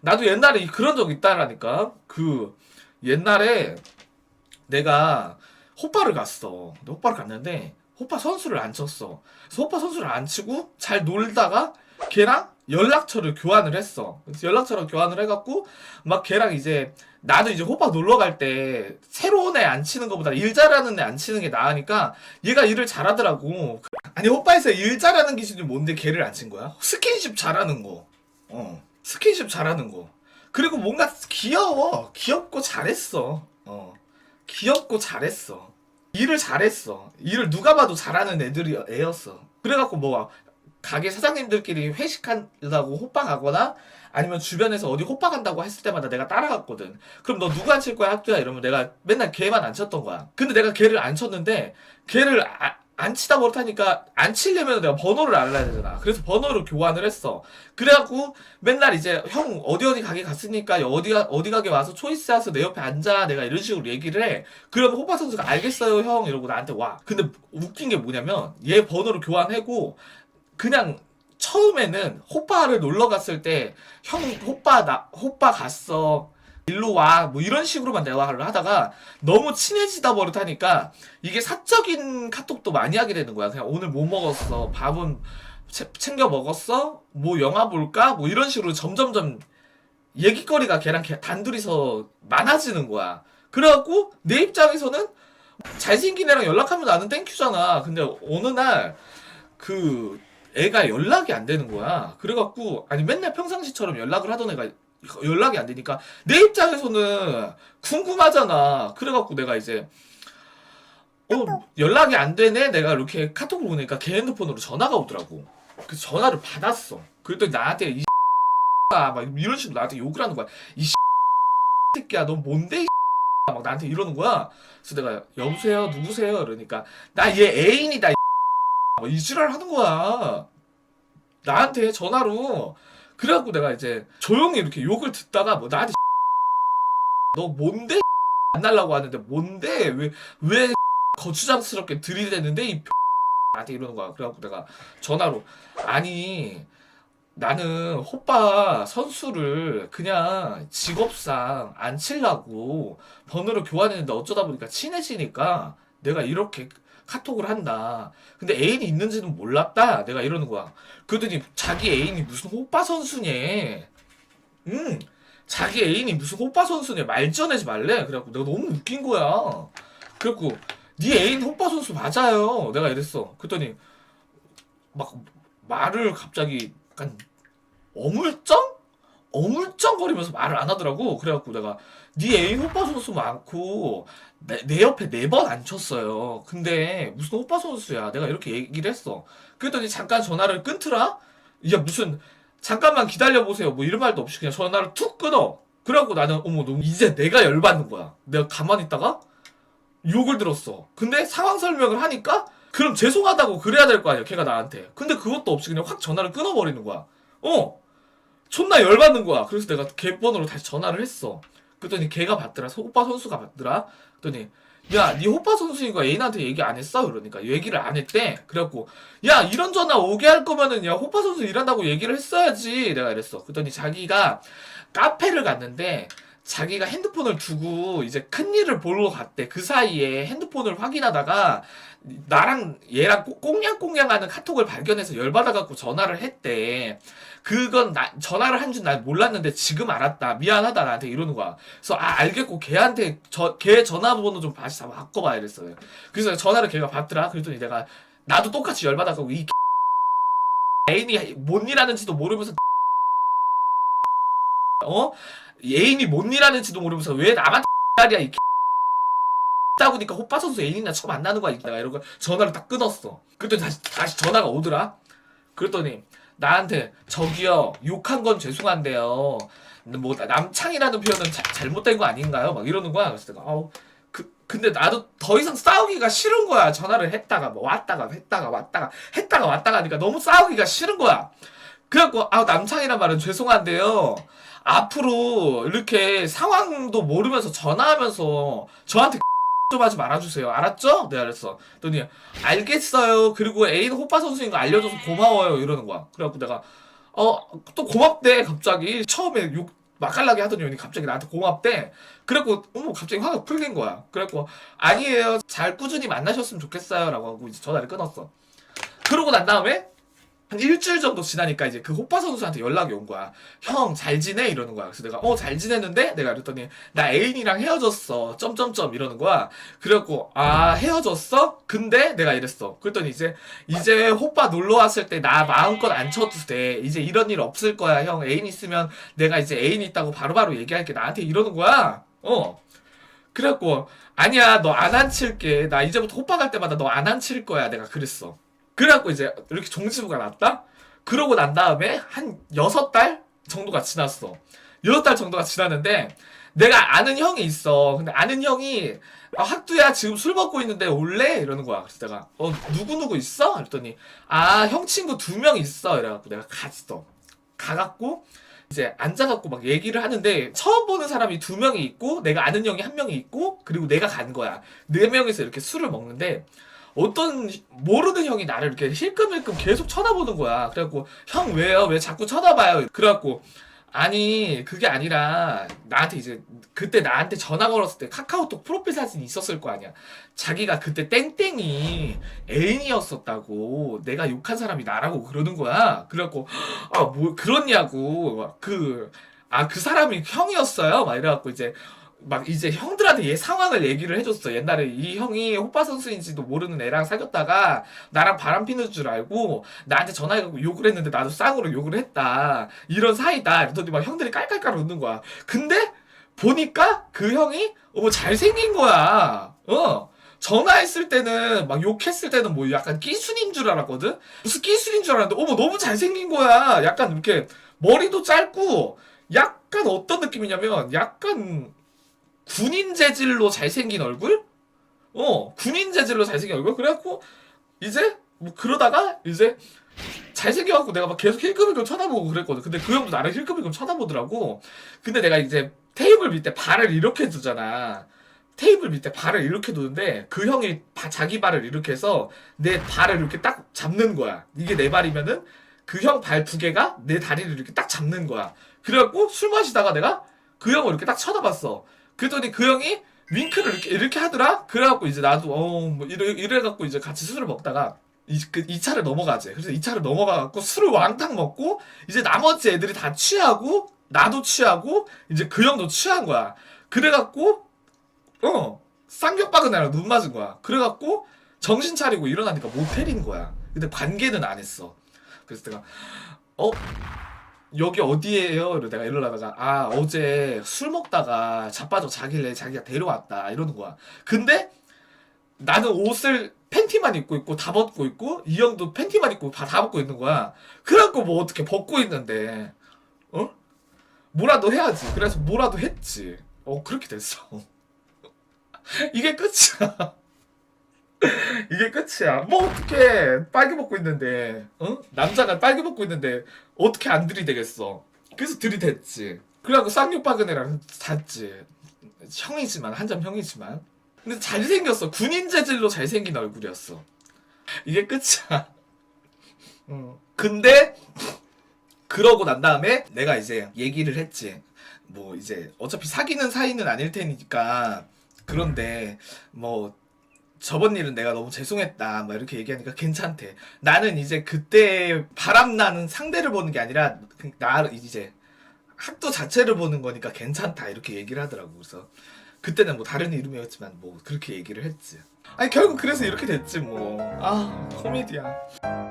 나도 옛날에 그런 적 있다라니까. 그 옛날에 내가 호빠를 갔어. 호빠를 갔는데 호빠 선수를 안 쳤어. 그래서 호빠 선수를 안 치고 잘 놀다가 걔랑 연락처를 교환을 했어. 연락처를 교환을 해갖고 막 걔랑 이제 나도 이제 호빠 놀러 갈 때 새로운 애 안 치는 것보다 일 잘하는 애 안 치는 게 나으니까 얘가 일을 잘하더라고. 아니 호빠에서 일 잘하는 기준이 뭔데 걔를 안 친 거야? 스킨십 잘하는 거. 어. 스킨십 잘하는 거. 그리고 뭔가 귀여워. 귀엽고 잘했어. 어. 귀엽고 잘했어. 일을 잘했어. 일을 누가 봐도 잘하는 애들이 애였어. 그래갖고 뭐 가게 사장님들끼리 회식한다고 호빠 가거나 아니면 주변에서 어디 호빠 간다고 했을 때마다 내가 따라갔거든. 그럼 너 누구 안칠 거야 학교야 이러면 내가 맨날 걔만 안 쳤던 거야. 근데 내가 걔를 안 쳤는데 걔를 아- 안 치다 못하니까 안 치려면 내가 번호를 알아야 되잖아. 그래서 번호를 교환을 했어. 그래갖고 맨날 이제 형 어디 어디 가게 갔으니까 어디 가- 어디 가게 와서 초이스 하서 내 옆에 앉아 내가 이런 식으로 얘기를 해. 그러면 호빠 선수가 알겠어요 형 이러고 나한테 와. 근데 웃긴 게 뭐냐면 얘 번호를 교환하고 그냥 처음에는 호빠를 놀러 갔을 때 형 호빠 나 호빠 갔어 일로 와. 뭐 이런 식으로만 대화를 하다가 너무 친해지다 버릇하니까 이게 사적인 카톡도 많이 하게 되는 거야. 그냥 오늘 뭐 먹었어? 밥은 채- 챙겨 먹었어? 뭐 영화 볼까? 뭐 이런 식으로 점점점 얘기거리가 걔랑 걔 단둘이서 많아지는 거야. 그래갖고 내 입장에서는 잘생긴 애랑 연락하면 나는 땡큐잖아. 근데 어느 날 그 애가 연락이 안 되는 거야. 그래갖고 아니 맨날 평상시처럼 연락을 하던 애가 연락이 안 되니까 내 입장에서는 궁금하잖아. 그래갖고 내가 이제 어 연락이 안 되네. 내가 이렇게 카톡을 보내니까 걔 핸드폰으로 전화가 오더라고. 그래서 전화를 받았어. 그랬더니 나한테 이 막 이런 식으로 나한테 욕을 하는 거야. 이 새끼야 너 뭔데 이 막 나한테 이러는 거야. 그래서 내가 여보세요 누구세요 이러니까 나 얘 애인이다 뭐 이지랄 하는 거야. 나한테 전화로. 그래갖고 내가 이제 조용히 이렇게 욕을 듣다가 뭐 나한테 너 뭔데 안 날라고 하는데 뭔데 왜 왜 거추장스럽게 들이대는데 이 나한테 이러는 거야. 그래갖고 내가 전화로 아니 나는 호빠 선수를 그냥 직업상 안 치려고 번호를 교환했는데 어쩌다 보니까 친해지니까 내가 이렇게 카톡을 한다. 근데 애인이 있는지는 몰랐다. 내가 이러는 거야. 그러더니 자기 애인이 무슨 호빠 선수냐. 응. 자기 애인이 무슨 호빠 선수냐. 말 전하지 말래. 그래갖고 내가 너무 웃긴 거야. 그래갖고 네 애인 호빠 선수 맞아요. 내가 이랬어. 그랬더니 막 말을 갑자기 약간 어물쩡? 어물쩡거리면서 말을 안 하더라고. 그래갖고 내가 네 애인 호빠 선수 많고 내, 내 옆에 네 번 앉혔어요. 근데 무슨 호빠 선수야. 내가 이렇게 얘기를 했어. 그랬더니 잠깐 전화를 끊더라? 야 무슨 잠깐만 기다려보세요. 뭐 이런 말도 없이 그냥 전화를 툭 끊어. 그래갖고 나는 어머 너무 이제 내가 열받는 거야. 내가 가만히 있다가 욕을 들었어. 근데 상황 설명을 하니까 그럼 죄송하다고 그래야 될 거 아니야. 걔가 나한테. 근데 그것도 없이 그냥 확 전화를 끊어버리는 거야. 어. 존나 열받는 거야. 그래서 내가 걔 번호로 다시 전화를 했어. 그랬더니 걔가 받더라. 소- 호빠 선수가 받더라. 그랬더니 야, 네 호빠 선수인 거 애인한테 얘기 안 했어? 그러니까 얘기를 안 했대. 그래갖고 야, 이런 전화 오게 할 거면은 야, 호빠 선수 일한다고 얘기를 했어야지. 내가 이랬어. 그랬더니 자기가 카페를 갔는데 자기가 핸드폰을 두고 이제 큰 일을 보러 갔대. 그 사이에 핸드폰을 확인하다가 나랑 얘랑 꼭- 꽁냥꽁냥하는 카톡을 발견해서 열받아갖고 전화를 했대. 그건 나, 전화를 한 줄 난 몰랐는데 지금 알았다. 미안하다 나한테 이러는 거야. 그래서 아 알겠고 걔한테 저 걔 전화번호 좀 다시 한번 바꿔봐 이랬어요. 그래서 전화를 걔가 받더라. 그랬더니 내가 나도 똑같이 열받아갖고 이 애인이 뭔 일하는지도 모르면서 어 애인이 뭔 일하는지도 모르면서 왜 나만 딸이야 이 따보니까 호빠 선수 애인이나 처음 만나는 거야 내가 이러고 전화를 딱 끊었어. 그랬더니 다시 다시 전화가 오더라. 그랬더니 나한테 저기요 욕한 건 죄송한데요. 뭐 남창이라는 표현은 자- 잘못된 거 아닌가요? 막 이러는 거야. 그래서 내가 아우 그 근데 나도 더 이상 싸우기가 싫은 거야. 전화를 했다가 뭐 왔다가 했다가 왔다가 했다가 왔다가 하니까 너무 싸우기가 싫은 거야. 그래갖고 아 남창이란 말은 죄송한데요. 앞으로 이렇게 상황도 모르면서 전화하면서 저한테 좀 하지 말아주세요. 알았죠? 내가 그랬어. 그랬더니 알겠어요. 그리고 애인 호빠 선수인 거 알려줘서 고마워요. 이러는 거야. 그래갖고 내가 어 또 고맙대 갑자기 처음에 욕 맛깔나게 하더니 언니 갑자기 나한테 고맙대. 그래갖고 어머 갑자기 화가 풀린 거야. 그래갖고 아니에요. 잘 꾸준히 만나셨으면 좋겠어요 라고 하고 이제 전화를 끊었어. 그러고 난 다음에 한 일주일 정도 지나니까 이제 그 호빠 선수한테 연락이 온 거야. 형 잘 지내 이러는 거야. 그래서 내가 어 잘 지내는데 내가 그랬더니 나 애인이랑 헤어졌어. 점점점 이러는 거야. 그래갖고 아 헤어졌어? 근데 내가 이랬어. 그랬더니 이제 이제 호빠 놀러 왔을 때 나 마음껏 안 쳐도 돼. 이제 이런 일 없을 거야. 형 애인 있으면 내가 이제 애인 있다고 바로바로 얘기할게. 나한테 이러는 거야. 어. 그래갖고 아니야 너 안 안 칠게. 나 이제부터 호빠 갈 때마다 너 안 안 칠 거야. 내가 그랬어. 그래갖고 이제 이렇게 종지부가 났다? 그러고 난 다음에 한 여섯 달 정도가 지났어. 여섯 달 정도가 지났는데 내가 아는 형이 있어. 근데 아는 형이 아, 학두야 지금 술 먹고 있는데 올래? 이러는 거야. 그래서 내가 어 누구 누구 있어? 그랬더니 아 형 친구 두 명 있어. 이래갖고 내가 갔어. 가갖고 이제 앉아갖고 막 얘기를 하는데 처음 보는 사람이 두 명이 있고 내가 아는 형이 한 명이 있고 그리고 내가 간 거야. 네 명이서 이렇게 술을 먹는데 어떤 모르는 형이 나를 이렇게 힐끔힐끔 계속 쳐다보는 거야. 그래갖고 형 왜요? 왜 자꾸 쳐다봐요? 그래갖고 아니 그게 아니라 나한테 이제 그때 나한테 전화 걸었을 때 카카오톡 프로필 사진이 있었을 거 아니야. 자기가 그때 땡땡이 애인이었었다고 내가 욕한 사람이 나라고 그러는 거야. 그래갖고 아 뭐 그렇냐고 그 아 그 사람이 형이었어요. 막 이래갖고 이제 막 이제 형들한테 얘 상황을 얘기를 해줬어. 옛날에 이 형이 호빠 선수인지도 모르는 애랑 사귀었다가 나랑 바람 피는 줄 알고 나한테 전화해갖고 욕을 했는데 나도 쌍으로 욕을 했다. 이런 사이다. 이러더니 막 형들이 깔깔깔 웃는 거야. 근데 보니까 그 형이 어머 잘생긴 거야. 어. 전화했을 때는 막 욕했을 때는 뭐 약간 끼순인 줄 알았거든. 무슨 끼순인 줄 알았는데 어머 너무 잘생긴 거야. 약간 이렇게 머리도 짧고 약간 어떤 느낌이냐면 약간 군인 재질로 잘생긴 얼굴? 어, 군인 재질로 잘생긴 얼굴? 그래갖고, 이제, 뭐, 그러다가, 이제, 잘생겨갖고 내가 막 계속 힐끔힐끔 쳐다보고 그랬거든. 근데 그 형도 나를 힐끔힐끔 쳐다보더라고. 근데 내가 이제 테이블 밑에 발을 이렇게 두잖아. 테이블 밑에 발을 이렇게 두는데, 그 형이 바- 자기 발을 이렇게 해서 내 발을 이렇게 딱 잡는 거야. 이게 내 발이면은, 그 형 발 두 개가 내 다리를 이렇게 딱 잡는 거야. 그래갖고 술 마시다가 내가 그 형을 이렇게 딱 쳐다봤어. 그랬더니 그 형이 윙크를 이렇게, 이렇게 하더라? 그래갖고 이제 나도, 어, 뭐, 이래, 이래갖고 이제 같이 술을 먹다가, 이, 그, 2차를 넘어가지. 그래서 2차를 넘어가갖고 술을 왕창 먹고, 이제 나머지 애들이 다 취하고, 나도 취하고, 이제 그 형도 취한 거야. 그래갖고, 어, 쌍욕박은애랑 눈 맞은 거야. 그래갖고, 정신 차리고 일어나니까 모텔인 거야. 근데 관계는 안 했어. 그래서 내가, 어? 여기 어디에요? 이러 내가 이러다가 아 어제 술 먹다가 자빠져 자길래 자기가 데려왔다 이러는 거야. 근데 나는 옷을 팬티만 입고 있고 다 벗고 있고 이 형도 팬티만 입고 다, 다 벗고 있는 거야. 그래갖고 뭐 어떻게 벗고 있는데 어? 뭐라도 해야지. 그래서 뭐라도 했지. 어 그렇게 됐어. 이게 끝이야. 이게 끝이야. 뭐 어떻게 빨개 벗고 있는데, 어? 남자가 빨개 벗고 있는데 어떻게 안 들이대겠어? 그래서 들이댔지. 그래갖고 쌍욕박은애랑 잤지. 형이지만 한점 형이지만. 근데 잘생겼어. 군인 재질로 잘생긴 얼굴이었어. 이게 끝이야. 응. 근데 그러고 난 다음에 내가 이제 얘기를 했지. 뭐 이제 어차피 사귀는 사이는 아닐 테니까 그런데 뭐 저번 일은 내가 너무 죄송했다. 막 이렇게 얘기하니까 괜찮대. 나는 이제 그때 바람나는 상대를 보는 게 아니라 그나 이제 학도 자체를 보는 거니까 괜찮다. 이렇게 얘기를 하더라고. 그래서 그때는 뭐 다른 이름이었지만 뭐 그렇게 얘기를 했지. 아니 결국 그래서 이렇게 됐지 뭐. 아 코미디야.